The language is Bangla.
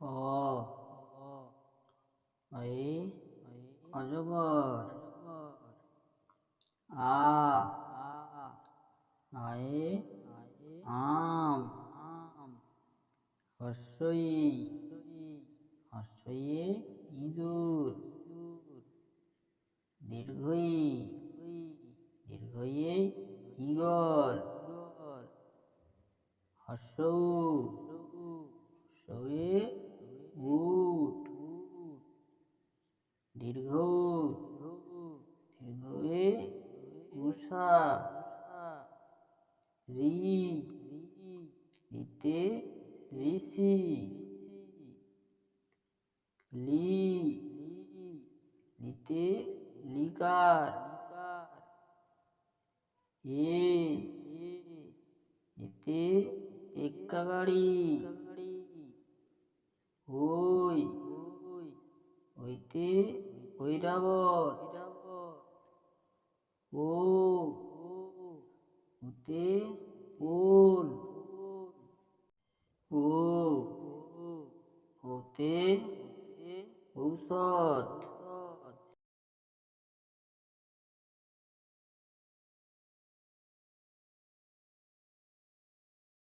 অ এই অজগর আ আয়ে আম হর্ষই হর্ষয়ে ইঁদুর দীর্ঘই দীর্ঘয়ে ইগল হর্ষৌ হর্ষয়ে দীর্ঘ দীর্ঘয়ে উষা রি রিতে ঋষি লি লিতে লিকার এ এতে এক্কা গাড়ি ওই ওইতে হৈরাবত ও হতে ওল ও হতে ঔষধ।